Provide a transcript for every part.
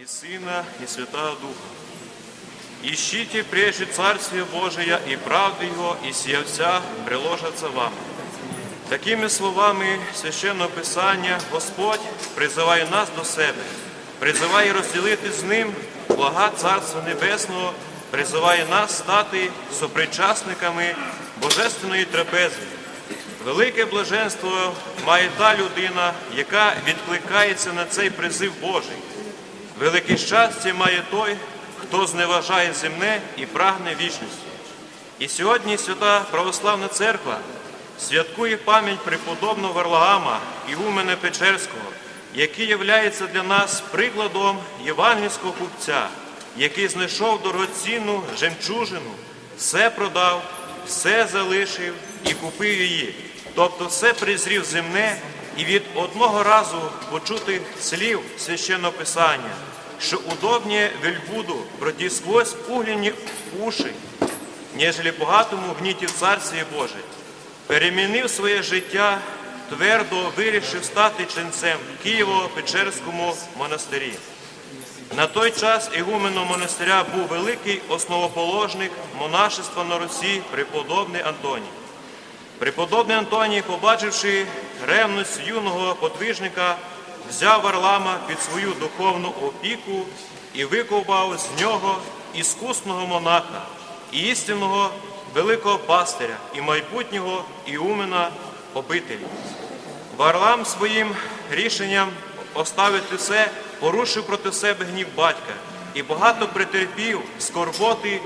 и Сына, и Святого Духа. Ищите прежде Царствие Божие и правды Его, и сия вся приложится вам. Такими словами Священного Писання Господь призиває нас до себе, призиває розділити з ним блага Царства Небесного, призиває нас стати сопричасниками Божественної трапези. Велике блаженство має та людина, яка відкликається на цей призив Божий. Велике щастя має той, хто зневажає земне і прагне вічності. І сьогодні Свята Православна Церква святкує пам'ять преподобного Варлагама Ігумена Печерського, який являється для нас прикладом євангельського купця, який знайшов дорогоцінну жемчужину, все продав, все залишив і купив її. Тобто все презрів земне і від одного разу почутих слів священного писання, що удобніє вельбуду проти сквозь угляні уші, нежели багатому гніті Царстві Боже, перемінив своє життя, твердо вирішив стати ченцем Києво-Печерському монастирі. На той час ігуменом монастиря був великий основоположник монашества на Русі, преподобний Антоній. Преподобний Антоній, побачивши ревність юного подвижника, взяв Варлама під свою духовну опіку і виковбав з нього іскусного монаха, і істинного великого пастиря і майбутнього іумена обителі. Варлам своїм рішенням оставити все порушив проти себе гнів батька і багато претерпів скорботи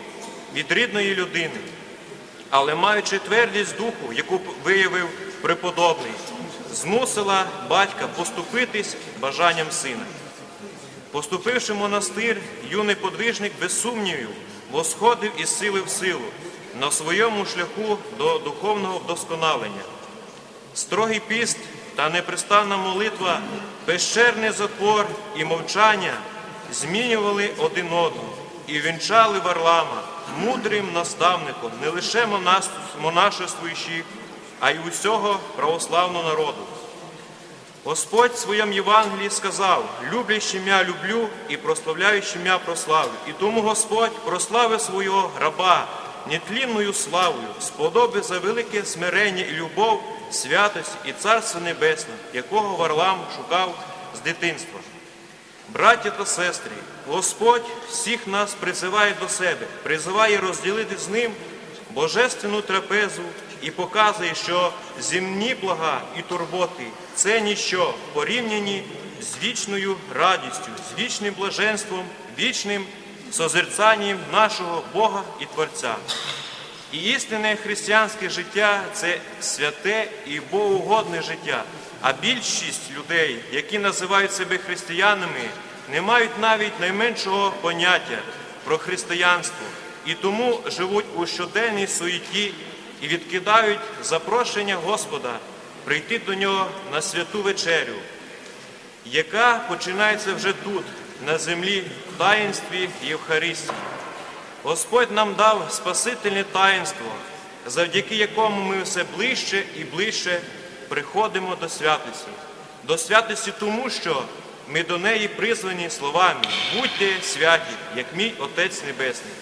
від рідної людини. Але маючи твердість духу, яку виявив преподобний, змусила батька поступитись бажанням сина. Поступивши в монастир, юний подвижник без сумнівів восходив із сили в силу на своєму шляху до духовного вдосконалення. Строгий піст та непрестанна молитва, безчерний запор і мовчання змінювали один одного і вінчали Варлама мудрим наставником не лише монашествуючих, а й усього православного народу. Господь в своєму Євангелії сказав, люблящим я люблю і прославляючим я прославлю. І тому Господь прославив свого раба нетлінною славою, сподоби за велике смирення і любов, святость і Царство Небесне, якого Варлам шукав з дитинства. Браття та сестри, Господь всіх нас призиває до себе, призиває розділити з ним божественну трапезу і показує, що земні блага і турботи це ніщо в порівнянні з вічною радістю, з вічним блаженством, вічним созерцанням нашого Бога і Творця. І істинне християнське життя це святе і богоугодне життя. А більшість людей, які називають себе християнами, не мають навіть найменшого поняття про християнство і тому живуть у щоденній суеті і відкидають запрошення Господа прийти до нього на святу вечерю, яка починається вже тут, на землі, в таїнстві Євхаристії. Господь нам дав спасительне таїнство, завдяки якому ми все ближче і ближче приходимо до святості. До святості тому, що ми до неї призвані словами будьте святі, як мій Отець Небесний.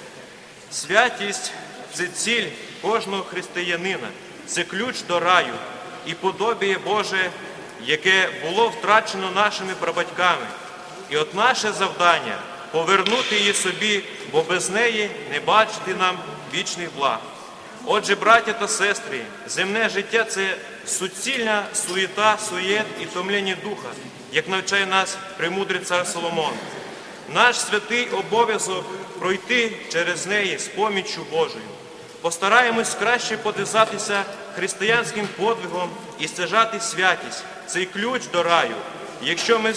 Святість це ціль кожного християнина, це ключ до раю і подобіє Боже, яке було втрачено нашими прабатьками. І от наше завдання повернути її собі, бо без неї не бачити нам вічних благ. Отже, браття та сестри, земне життя це суцільна суєта, суєт і томлення духа, як навчає нас премудрий цар Соломон. Наш святий обов'язок пройти через неї з поміччю Божою. Постараємось краще подвизатися християнським подвигом і стяжати святість, цей ключ до раю. Якщо ми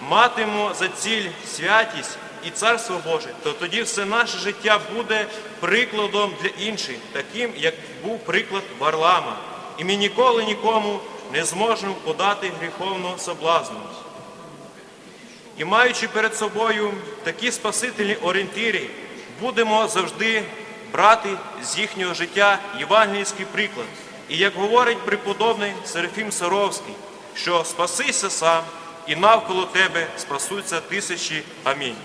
матимемо за ціль святість і Царство Боже, то тоді все наше життя буде прикладом для інших, таким, як був приклад Варлама. І ми ніколи нікому не зможемо подати гріховного соблазну. І маючи перед собою такі спасительні орієнтири, будемо завжди брати з їхнього життя євангельський приклад. І як говорить преподобний Серафім Саровський, що спасися сам і навколо тебе спасуться тисячі. Амінь.